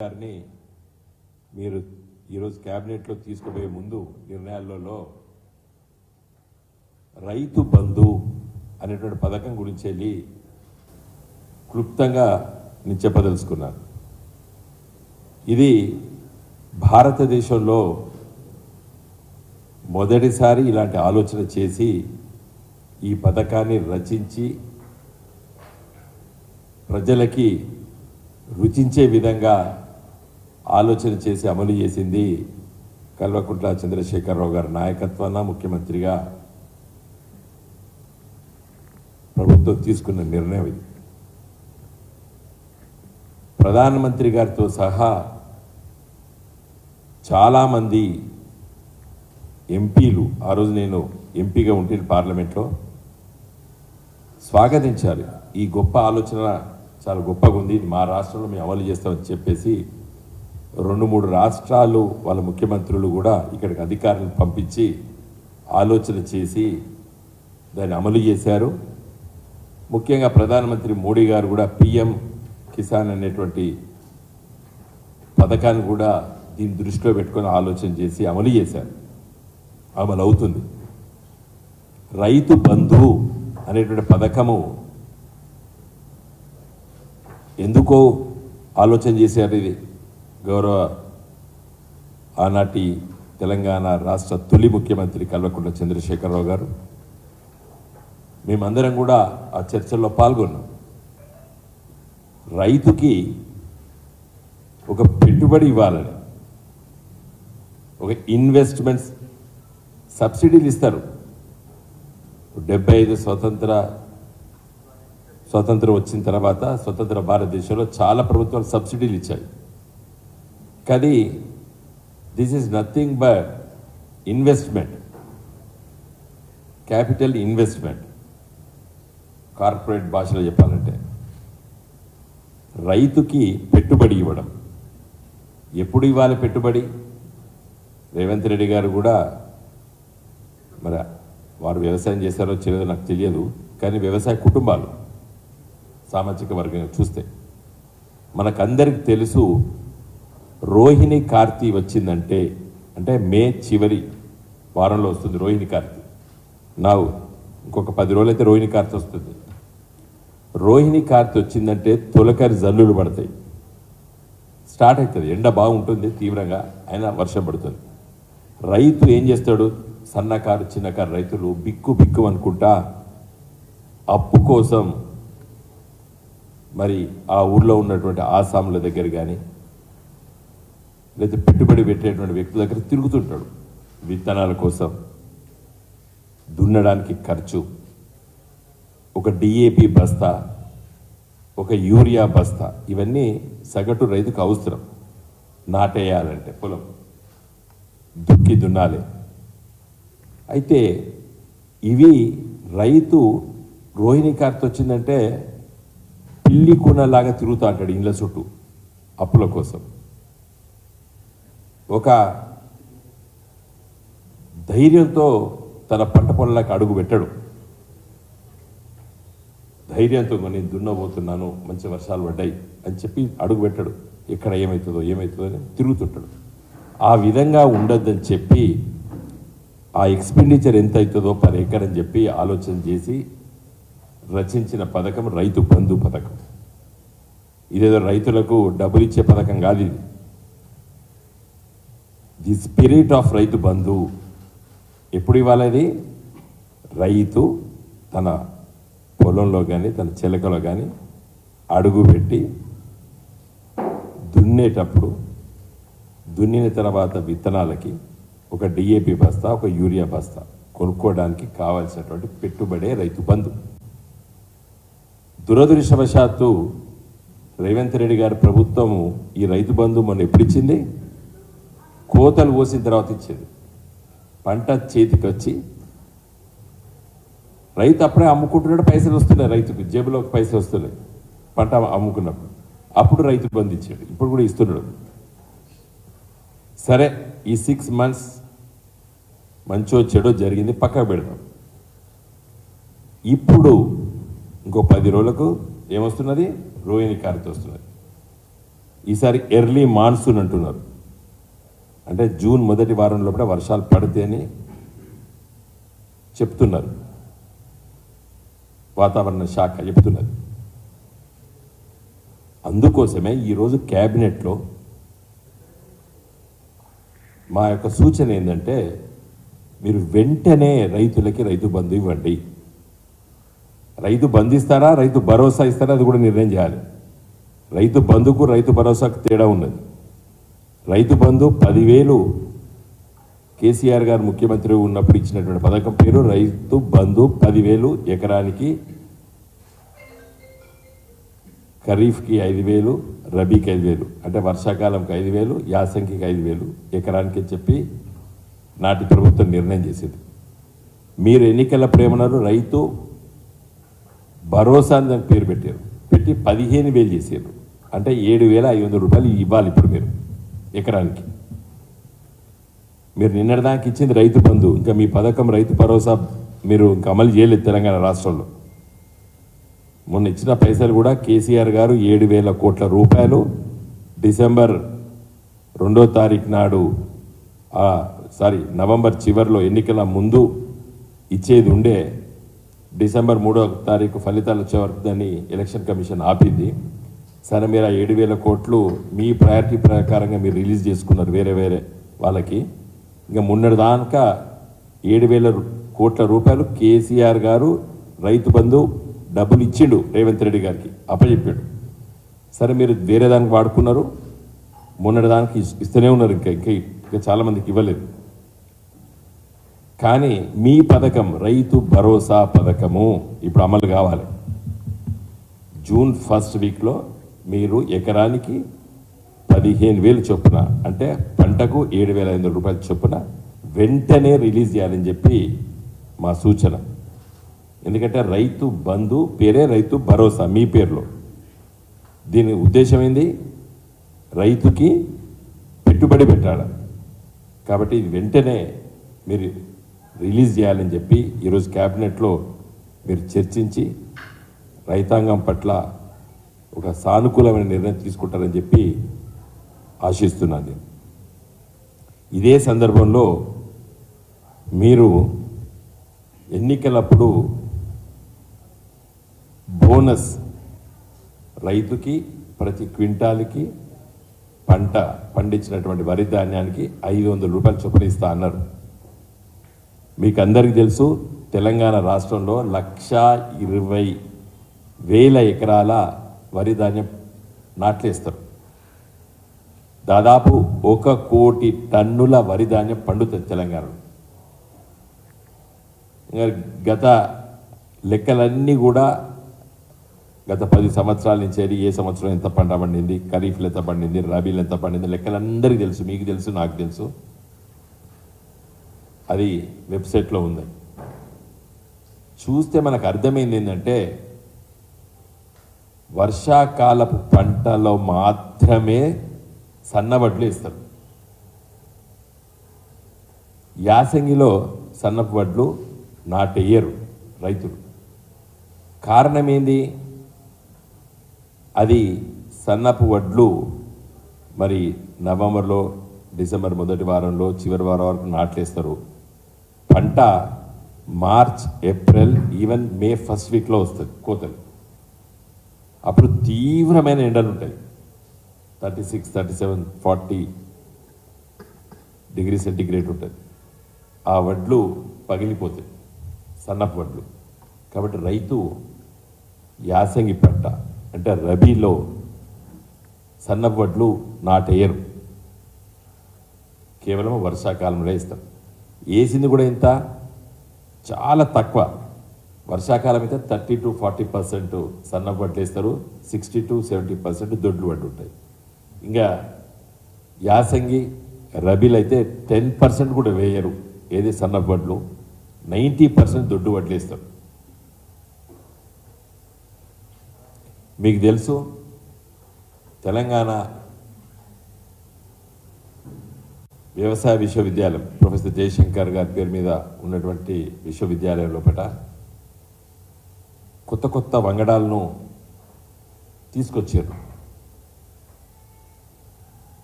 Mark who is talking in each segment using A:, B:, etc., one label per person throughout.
A: గారిని మీరు ఈరోజు క్యాబినెట్లో తీసుకుపోయే ముందు నిర్ణయాలలో రైతు బంధు అనేటువంటి పథకం గురించి వెళ్ళి క్లుప్తంగా నేను చెప్పదలుచుకున్నాను. ఇది భారతదేశంలో మొదటిసారి ఇలాంటి ఆలోచన చేసి ఈ పథకాన్ని రచించి ప్రజలకి రుచించే విధంగా ఆలోచన చేసి అమలు చేసింది కల్వకుంట్ల చంద్రశేఖరరావు గారి నాయకత్వాన ముఖ్యమంత్రిగా ప్రభుత్వం తీసుకున్న నిర్ణయం ఇది. ప్రధానమంత్రి గారితో సహా చాలామంది ఎంపీలు ఆ రోజు నేను ఎంపీగా ఉంటే పార్లమెంట్లో స్వాగతించారు ఈ గొప్ప ఆలోచన చాలా గొప్పగా ఉంది. మా రాష్ట్రంలో మేము అమలు చేస్తామని చెప్పేసి రెండు మూడు రాష్ట్రాలు వాళ్ళ ముఖ్యమంత్రులు కూడా ఇక్కడికి అధికారులను పంపించి ఆలోచన చేసి దాన్ని అమలు చేశారు. ముఖ్యంగా ప్రధానమంత్రి మోడీ గారు కూడా పిఎం కిసాన్ అనేటువంటి పథకాన్ని కూడా దీన్ని దృష్టిలో పెట్టుకొని ఆలోచన చేసి అమలు చేశారు. అమలు అవుతుంది రైతు బంధు అనేటువంటి పథకము ఎందుకో ఆలోచన చేశారు ఇది. గౌరవ ఆనాటి తెలంగాణ రాష్ట్ర తొలి ముఖ్యమంత్రి కల్వకుంట్ల చంద్రశేఖరరావు గారు. మేమందరం కూడా ఆ చర్చల్లో పాల్గొన్నాం. రైతుకి ఒక పెట్టుబడి ఇవ్వాలని ఒక ఇన్వెస్ట్మెంట్స్ సబ్సిడీలు ఇస్తారు. డెబ్బై ఐదు స్వతంత్ర స్వతంత్రం వచ్చిన తర్వాత స్వతంత్ర భారతదేశంలో చాలా ప్రభుత్వాలు సబ్సిడీలు ఇచ్చాయి. కానీ this is nothing but investment capital investment corporate భాషలో చెప్పాలంటే. రైతుకి పెట్టుబడి ఇవ్వడం. ఎప్పుడు ఇవ్వాలి పెట్టుబడి? రేవంత్ రెడ్డి గారు కూడా మరి వారు వ్యవసాయం చేశారో చేయలేదో నాకు తెలియదు. కానీ వ్యవసాయ కుటుంబాలు సామాజిక వర్గంగా చూస్తే. మనకందరికి తెలుసు రోహిణి కార్తీ వచ్చిందంటే అంటే మే చివరి వారంలో వస్తుంది రోహిణి కార్తీ. నావు ఇంకొక పది రోజులైతే రోహిణి కార్తీ వస్తుంది. రోహిణి కార్తీ వచ్చిందంటే తొలకరి జల్లులు పడతాయి. స్టార్ట్ అవుతుంది. ఎండ బాగుంటుంది తీవ్రంగా అయినా వర్షం పడుతుంది. రైతు ఏం చేస్తాడు? సన్నకారు చిన్నకారు రైతులు బిక్కు బిక్కు అనుకుంటా అప్పు కోసం మరి ఆ ఊర్లో ఉన్నటువంటి ఆసాముల దగ్గర కానీ లేదా పెట్టుబడి పెట్టేటువంటి వ్యక్తుల దగ్గర తిరుగుతుంటాడు. విత్తనాల కోసం దున్నడానికి ఖర్చు ఒక డిఏపి బస్తా ఒక యూరియా బస్తా ఇవన్నీ సగటు రైతుకు అవసరం. నాటేయాలంటే పొలం దుక్కి దున్నాలి. అయితే ఇవి రైతు రోహిణి కార్త వచ్చిందంటే పిల్లి కూనలాగా తిరుగుతూ అంటాడు ఇండ్ల చుట్టూ అప్పుల కోసం. ఒక ధైర్యంతో తన పంట పొలంలోకి అడుగు పెట్టడు. ధైర్యంతో నేను దున్నబోతున్నాను మంచి వర్షాలు పడ్డాయి అని చెప్పి అడుగు పెట్టడు. ఎక్కడ ఏమవుతుందో ఏమవుతుందో అని తిరుగుతుంటాడు. ఆ విధంగా ఉండద్దని చెప్పి ఆ ఎక్స్పెండిచర్ ఎంత అవుతుందో పర్ ఎకర్ అని చెప్పి ఆలోచన చేసి రచించిన పథకం రైతు బంధు పథకం. ఇదేదో రైతులకు డబ్బులు ఇచ్చే పథకం కాదు ఇది. The spirit of Rythu Bandhu ఎప్పుడు ఇవ్వాలది రైతు తన పొలంలో కానీ తన చిలకలో కానీ అడుగు పెట్టి దున్నేటప్పుడు దున్నిన తర్వాత విత్తనాలకి ఒక డిఏపి బస్తా ఒక యూరియా బస్తా కొనుక్కోవడానికి కావాల్సినటువంటి పెట్టుబడే రైతు బంధు. దురదృష్టవశాత్తు రేవంత్ రెడ్డి గారి ప్రభుత్వము ఈ రైతు బంధు మొన్న ఎప్పుడు ఇచ్చింది? కోతలు పోసిన తర్వాత ఇచ్చేది. పంట చేతికి వచ్చి రైతు అప్పుడే అమ్ముకుంటున్నాడు పైసలు వస్తున్నాయి రైతుకు జేబులోకి పైసలు వస్తున్నాయి. పంట అమ్ముకున్నప్పుడు. అప్పుడు రైతు బంధు ఇచ్చాడు ఇప్పుడు కూడా ఇస్తున్నాడు. సరే ఈ సిక్స్ మంత్స్ మంచో చెడో జరిగింది పక్కకు పెడదాం. ఇప్పుడు ఇంకో పది రోజులకు ఏమొస్తున్నది? రోహిణి కార్తె వస్తున్నది ఈసారి ఎర్లీ మాన్సూన్ అంటున్నారు. అంటే జూన్ మొదటి వారం లోపల వర్షాలు పడితేనే చెప్తున్నారు. వాతావరణ శాఖ చెప్తున్నది. అందుకోసమే ఈరోజు క్యాబినెట్లో మా యొక్క సూచన ఏంటంటే మీరు వెంటనే రైతులకి రైతు బంధు ఇవ్వండి. రైతు బంధు ఇస్తారా రైతు భరోసా ఇస్తారా అది కూడా నిర్ణయం చేయాలి. రైతు బంధుకు రైతు భరోసాకు తేడా ఉన్నది. రైతు బంధు పదివేలు. కేసీఆర్ గారు ముఖ్యమంత్రి ఉన్నప్పుడు ఇచ్చినటువంటి పథకం పేరు రైతు బంధు పదివేలు ఎకరానికి. ఖరీఫ్కి ఐదు వేలు రబీకి ఐదు వేలు అంటే వర్షాకాలంకి ఐదు వేలు యాసంగికి ఐదు వేలు ఎకరానికి చెప్పి నాటి ప్రభుత్వం నిర్ణయం చేసేది. మీరు ఎన్నికల ప్రేమనరు రైతు భరోసా అని దానికి పేరు పెట్టారు. పెట్టి పదిహేను వేలు చేశారు అంటే ఏడు వేల ఐదు వందల రూపాయలు ఇవ్వాలి ఇప్పుడు మీరు. ఎకరానికి. మీరు నిన్నటిదాకా ఇచ్చింది రైతు బంధు ఇంకా మీ పథకం రైతు భరోసా మీరు ఇంకా అమలు చేయలేదు తెలంగాణ రాష్ట్రంలో. మొన్న ఇచ్చిన పైసలు కూడా కేసీఆర్ గారు ఏడు వేల కోట్ల రూపాయలు డిసెంబర్ రెండో తారీఖు నాడు సారీ నవంబర్ చివరిలో ఎన్నికల ముందు ఇచ్చేది ఉండే డిసెంబర్ మూడో తారీఖు ఫలితాలు వచ్చే వరకు దాన్ని ఎలక్షన్ కమిషన్ ఆపింది. సరే మీరు ఆ ఏడు వేల కోట్లు మీ ప్రయారిటీ ప్రకారంగా మీరు రిలీజ్ చేసుకున్నారు వేరే వేరే వాళ్ళకి. ఇంకా మొన్నటి దాకా ఏడు వేల కోట్ల రూపాయలు కేసీఆర్ గారు రైతు బంధు డబ్బులు ఇచ్చిండు రేవంత్ రెడ్డి గారికి అప్పచెప్పాడు. సరే మీరు వేరే దానికి వాడుకున్నారు. మొన్నటి దానికి ఇస్తూనే ఉన్నారు ఇంకా ఇంకా ఇంకా చాలామందికి ఇవ్వలేదు. కానీ మీ పథకం రైతు భరోసా పథకము ఇప్పుడు అమలు కావాలి. జూన్ ఫస్ట్ వీక్లో మీరు ఎకరానికి పదిహేను వేలు చొప్పున అంటే పంటకు ఏడు వేల ఐదు వందల రూపాయల చొప్పున వెంటనే రిలీజ్ చేయాలని చెప్పి మా సూచన. ఎందుకంటే రైతు బంధు పేరే రైతు భరోసా మీ పేరులో. దీని ఉద్దేశం ఏంది? రైతుకి పెట్టుబడి పెట్టాలి. కాబట్టి ఇది వెంటనే మీరు రిలీజ్ చేయాలని చెప్పి ఈరోజు క్యాబినెట్లో మీరు చర్చించి రైతాంగం పట్ల ఒక సానుకూలమైన నిర్ణయం తీసుకుంటారని చెప్పి ఆశిస్తున్నాను నేను. ఇదే సందర్భంలో మీరు ఎన్నికలప్పుడు బోనస్ రైతుకి ప్రతి క్వింటాల్కి పంట పండించినటువంటి వరి ధాన్యానికి ఐదు వందల రూపాయలు చొప్పున ఇస్తా అన్నారు. మీకు అందరికీ తెలుసు తెలంగాణ రాష్ట్రంలో లక్ష ఇరవై వేల ఎకరాల వరి ధాన్యం నాట్లేస్తారు. దాదాపు ఒక కోటి టన్నుల వరి ధాన్యం పండుతుంది తెలంగాణలో. గత లెక్కలన్నీ కూడా గత పది సంవత్సరాల నుంచి అది ఏ సంవత్సరం ఎంత పంట పండింది ఖరీఫ్లు ఎంత పండింది రబీలు ఎంత పండింది లెక్కలందరికీ తెలుసు మీకు తెలుసు నాకు తెలుసు. అది వెబ్సైట్లో ఉంది. చూస్తే మనకు అర్థమైంది ఏంటంటే వర్షాకాలపు పంటలో మాత్రమే సన్నబడ్లు ఇస్తారు యాసంగిలో సన్నపు వడ్లు నాటేయరు రైతులు. కారణం ఏంది అది సన్నపు వడ్లు మరి నవంబర్లో డిసెంబర్ మొదటి వారంలో చివరి వారం వరకు నాట్లేస్తారు పంట March April even May first వీక్లో వస్తుంది కోతలు. అప్పుడు తీవ్రమైన ఎండలు ఉంటాయి. Thirty six thirty seven forty degree centigrade ఉంటుంది. ఆ వడ్లు పగిలిపోతాయి. సన్నపు వడ్లు. కాబట్టి రైతు యాసంగి పంట అంటే రబీలో సన్నపు వడ్లు నాటేయరు. కేవలం వర్షాకాలంలో వేస్తారు. వేసింది కూడా ఎంత చాలా తక్కువ. వర్షాకాలం అయితే థర్టీ టు ఫార్టీ పర్సెంట్ సన్నపు వడ్లు వేస్తారు సిక్స్టీ టు సెవెంటీ పర్సెంట్ దొడ్లు వడ్లు ఉంటాయి ఇంకా యాసంగి రబీలు అయితే టెన్ పర్సెంట్ కూడా వేయరు ఏది సన్న వడ్లు. నైంటీ పర్సెంట్ దొడ్డు వడ్లు వేస్తారు మీకు తెలుసు తెలంగాణ వ్యవసాయ విశ్వవిద్యాలయం ప్రొఫెసర్ జయశంకర్ గారి పేరు మీద ఉన్నటువంటి విశ్వవిద్యాలయం లోపల కొత్త కొత్త వంగడాలను తీసుకొచ్చారు.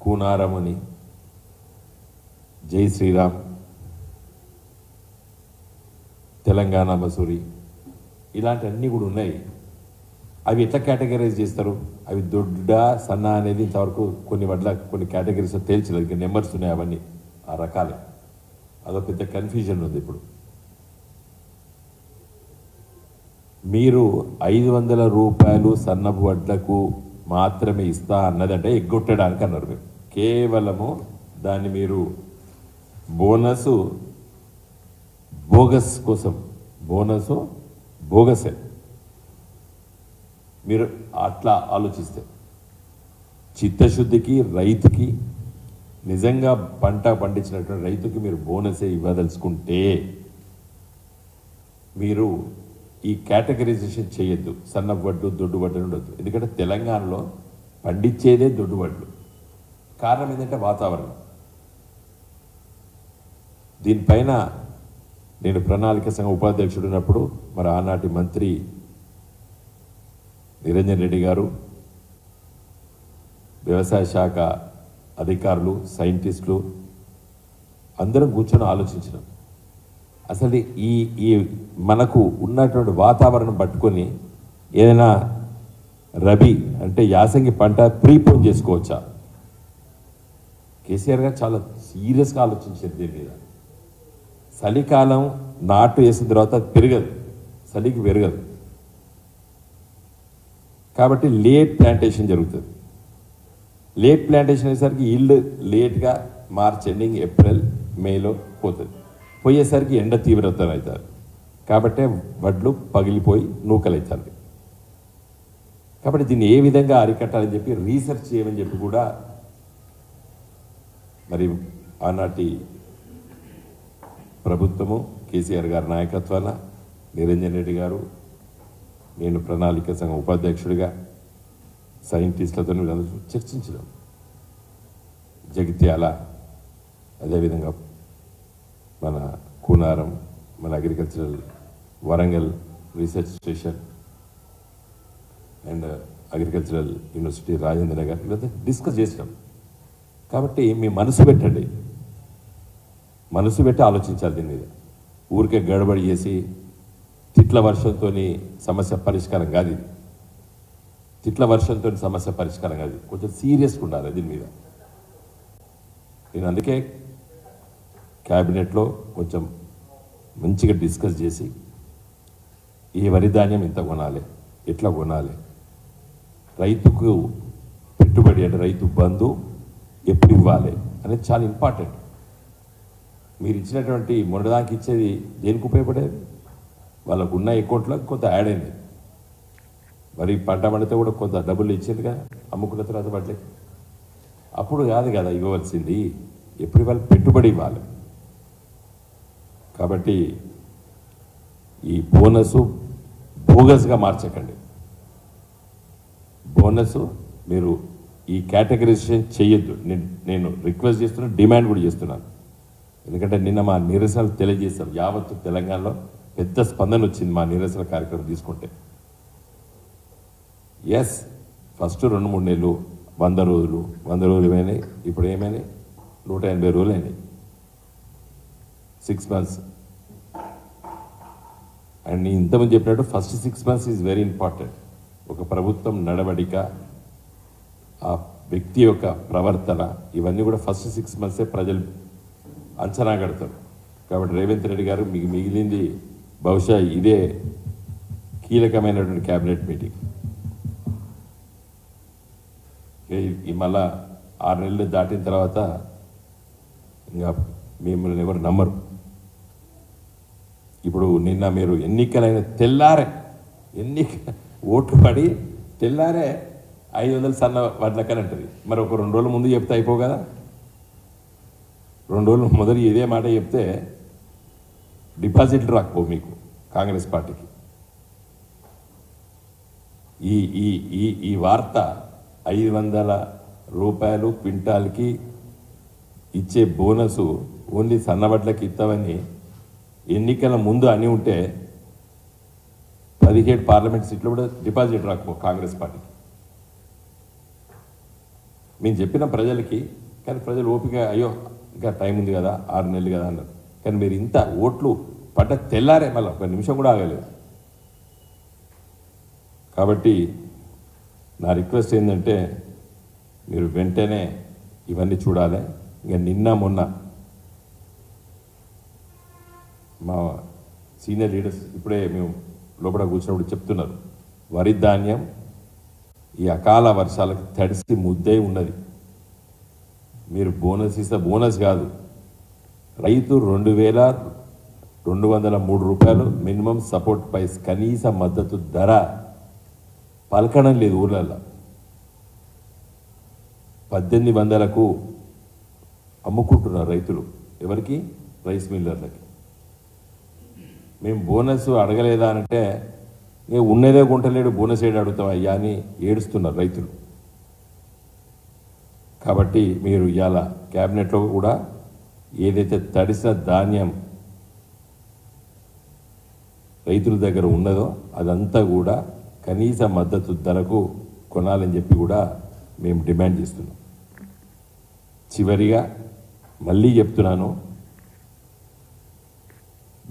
A: కూనారముని అని జై శ్రీరామ్ తెలంగాణ మసూరి ఇలాంటివన్నీ కూడా ఉన్నాయి. అవి ఎట్లా కేటగరైజ్ చేస్తారు? అవి దొడ్డ సన్న అనేది ఇంతవరకు కొన్ని వడ్ల కొన్ని కేటగిరీస్ తేల్చలేదు. నెంబర్స్ ఉన్నాయి అవన్నీ. ఆ రకాలే. అదో పెద్ద కన్ఫ్యూజన్ ఉంది ఇప్పుడు. మీరు ఐదు వందల రూపాయలు సన్నపు వడ్లకు మాత్రమే ఇస్తా అన్నదంటే ఎగ్గొట్టడానికి అన్నారు మీరు. కేవలము దాన్ని మీరు బోనస్ బోగస్ కోసం బోనస్ బోగసే. మీరు అట్లా ఆలోచిస్తే చిత్తశుద్ధికి రైతుకి నిజంగా పంట పండించినటువంటి రైతుకి మీరు బోనసే ఇవ్వదలుచుకుంటే మీరు ఈ కేటగరైజేషన్ చేయొద్దు. సన్న వడ్డు దొడ్డు వడ్డు ఉండొద్దు. ఎందుకంటే తెలంగాణలో పండించేదే దొడ్డు వడ్లు. కారణం ఏంటంటే వాతావరణం. దీనిపైన నేను ప్రణాళిక సంఘ ఉపాధ్యక్షుడు ఉన్నప్పుడు మరి ఆనాటి మంత్రి నిరంజన్ రెడ్డి గారు వ్యవసాయ శాఖ అధికారులు సైంటిస్టులు అందరం కూర్చొని ఆలోచించినాం. అసలు ఈ ఈ మనకు ఉన్నటువంటి వాతావరణం పట్టుకొని ఏదైనా రబీ అంటే యాసంగి పంట ప్రీపోన్ చేసుకోవచ్చా? కేసీఆర్ గారు చాలా సీరియస్గా ఆలోచించారు దీని మీద. చలికాలం నాటు వేసిన తర్వాత అది పెరగదు. చలికి పెరగదు. కాబట్టి లేట్ ప్లాంటేషన్ జరుగుతుంది. లేట్ ప్లాంటేషన్ అయ్యేసరికి ఇల్లు లేట్గా మార్చ్ ఎండింగ్ ఏప్రిల్ మేలో పోతుంది. పోయేసరికి ఎండ తీవ్రతం అవుతారు కాబట్టే వడ్లు పగిలిపోయి నూకలవుతుంది కాబట్టి దీన్ని ఏ విధంగా అరికట్టాలని చెప్పి రీసెర్చ్ చేయమని చెప్పి కూడా మరి ఆనాటి ప్రభుత్వము కేసీఆర్ గారి నాయకత్వాన నిరంజన్ రెడ్డి గారు నేను ప్రణాళిక సంఘం ఉపాధ్యక్షుడిగా సైంటిస్టులతో వీళ్ళందరూ చర్చించడం జగిత్యాల అదేవిధంగా మన కూనారం మన agricultural Warangal research station and agricultural university Rajendra Nagar. లేదా డిస్కస్ చేసినాం. కాబట్టి మీ మనసు పెట్టండి. మనసు పెట్టి ఆలోచించాలి దీని మీద. ఊరికే గడబడి చేసి తిట్ల వర్షంతో సమస్య పరిష్కారం కాదు ఇది. తిట్ల వర్షంతో సమస్య పరిష్కారం కాదు కొంచెం సీరియస్గా ఉండాలి దీని మీద. నేను అందుకే క్యాబినెట్లో కొంచెం మంచిగా డిస్కస్ చేసి ఈ వరి ధాన్యం ఇంత కొనాలి ఎట్లా కొనాలి? రైతుకు పెట్టుబడి అంటే రైతు బంధు ఎప్పుడు ఇవ్వాలి అనేది చాలా ఇంపార్టెంట్. మీరు ఇచ్చినటువంటి మొన్నదానికి ఇచ్చేది దేనికి ఉపయోగపడేది? వాళ్ళకు ఉన్న అకౌంట్లో కొంత యాడ్ అయింది. మరి పంట పండితే కూడా కొంత డబ్బులు ఇచ్చిందిగా అమ్ముకున్న తర్వాత పడలేదు అప్పుడు కాదు కదా ఇవ్వవలసింది ఎప్పుడు వాళ్ళు పెట్టుబడి ఇవ్వాలి. కాబట్టి ఈ బోనస్ బోగస్గా మార్చకండి. బోనస్ మీరు ఈ కేటగరైజేషన్ చేయొద్దు. నేను నేను రిక్వెస్ట్ చేస్తున్నాను డిమాండ్ కూడా చేస్తున్నాను. ఎందుకంటే నిన్న మా నిరసనలు తెలియజేశాం. యావత్తు తెలంగాణలో పెద్ద స్పందన వచ్చింది మా నిరసన కార్యక్రమం తీసుకుంటే. ఎస్ ఫస్ట్ రెండు మూడు నెలలు వంద రోజులు వంద రోజులు ఏమైనాయి? ఇప్పుడు ఏమైనాయి? నూట ఎనభై రోజులు అయినాయి. సిక్స్ మంత్స్ అండ్ నేను ఇంతమంది చెప్పినట్టు first six months is very important ఒక ప్రభుత్వం నడవడిక ఆ వ్యక్తి యొక్క ప్రవర్తన ఇవన్నీ కూడా ఫస్ట్ సిక్స్ మంత్సే ప్రజలు అంచనా కడతారు. కాబట్టి రేవంత్ రెడ్డి గారు మీకు మిగిలింది బహుశా ఇదే కీలకమైనటువంటి క్యాబినెట్ మీటింగ్ ఈ మళ్ళా ఆరు నెలలు దాటిన తర్వాత ఇంకా మిమ్మల్ని ఎవరు నమ్మరు. ఇప్పుడు నిన్న మీరు ఎన్నికలైన తెల్లారే ఎన్నిక ఓటు పడి తెల్లారే ఐదు వందలు సన్న వడ్లకని అంటది. మరి ఒక రెండు రోజుల ముందు చెప్తే అయిపో కదా? రెండు రోజులు మొదలు ఇదే మాట చెప్తే డిపాజిట్లు రాకపో మీకు కాంగ్రెస్ పార్టీకి. ఈ ఈ ఈ ఈ వార్త ఐదు వందల రూపాయలు క్వింటాల్కి ఇచ్చే బోనసు ఓన్లీ సన్నబడ్లకి ఇస్తామని ఎన్నికల ముందు అని ఉంటే పదిహేడు పార్లమెంట్ సీట్లు కూడా డిపాజిట్ రాకపో కాంగ్రెస్ పార్టీకి. మేము చెప్పిన ప్రజలకి కానీ ప్రజలు ఓపిక అయ్యో ఇంకా టైం ఉంది కదా ఆరు నెలలు కదా అన్నారు. కానీ మీరు ఇంత ఓట్లు పడ్డ తెల్లారే మళ్ళీ ఒక నిమిషం కూడా ఆగలేదు. కాబట్టి నా రిక్వెస్ట్ ఏంటంటే మీరు వెంటనే ఇవన్నీ చూడాలి. ఇంకా నిన్న మొన్న మా సీనియర్ లీడర్స్ ఇప్పుడే మేము లోపల కూర్చున్నప్పుడు చెప్తున్నారు. వరి ధాన్యం ఈ అకాల వర్షాలకు తడిసి ముద్దే ఉన్నది. మీరు బోనస్ ఇస్తే బోనస్ కాదు. రైతు రెండు వేల రెండు వందల మూడు రూపాయలు మినిమం సపోర్ట్ ప్రైస్ కనీస మద్దతు ధర పలకడం లేదు ఊర్లలో పద్దెనిమిది వందలకు అమ్ముకుంటున్నారు రైతులు. ఎవరికి? రైస్ మిల్లర్లకి. మేము బోనస్ అడగలేదా అంటే నేను ఉన్నదే గుంటలేడు బోనస్ ఏడు అడుగుతాం అయ్యా అని ఏడుస్తున్నారు రైతులు. కాబట్టి మీరు ఇవాళ క్యాబినెట్లో కూడా ఏదైతే తడిసిన ధాన్యం రైతుల దగ్గర ఉన్నదో అదంతా కూడా కనీస మద్దతు ధరకు కొనాలని చెప్పి కూడా మేము డిమాండ్ చేస్తున్నాం. చివరిగా మళ్ళీ చెప్తున్నాను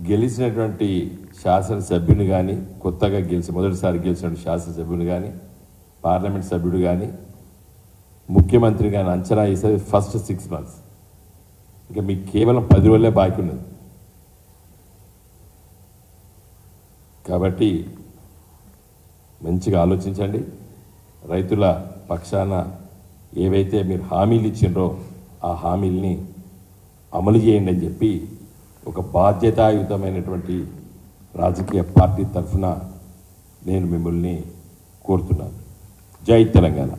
A: గెలిచినటువంటి శాసనసభ్యుని కానీ కొత్తగా గెలిచి మొదటిసారి గెలిచినటువంటి శాసనసభ్యుని కానీ పార్లమెంట్ సభ్యుడు కానీ ముఖ్యమంత్రి కానీ అంచనా వేసేది ఫస్ట్ సిక్స్ మంత్స్ ఇంకా మీకు కేవలం పది రోజులే బాకీ ఉన్నది. కాబట్టి మంచిగా ఆలోచించండి. రైతుల పక్షాన ఏవైతే మీరు హామీలు ఇచ్చిండ్రో ఆ హామీల్ని అమలు చేయండి అని చెప్పి ఒక బాధ్యతాయుతమైనటువంటి రాజకీయ పార్టీ తరఫున నేను మిమ్మల్ని కోరుతున్నాను. జై తెలంగాణ.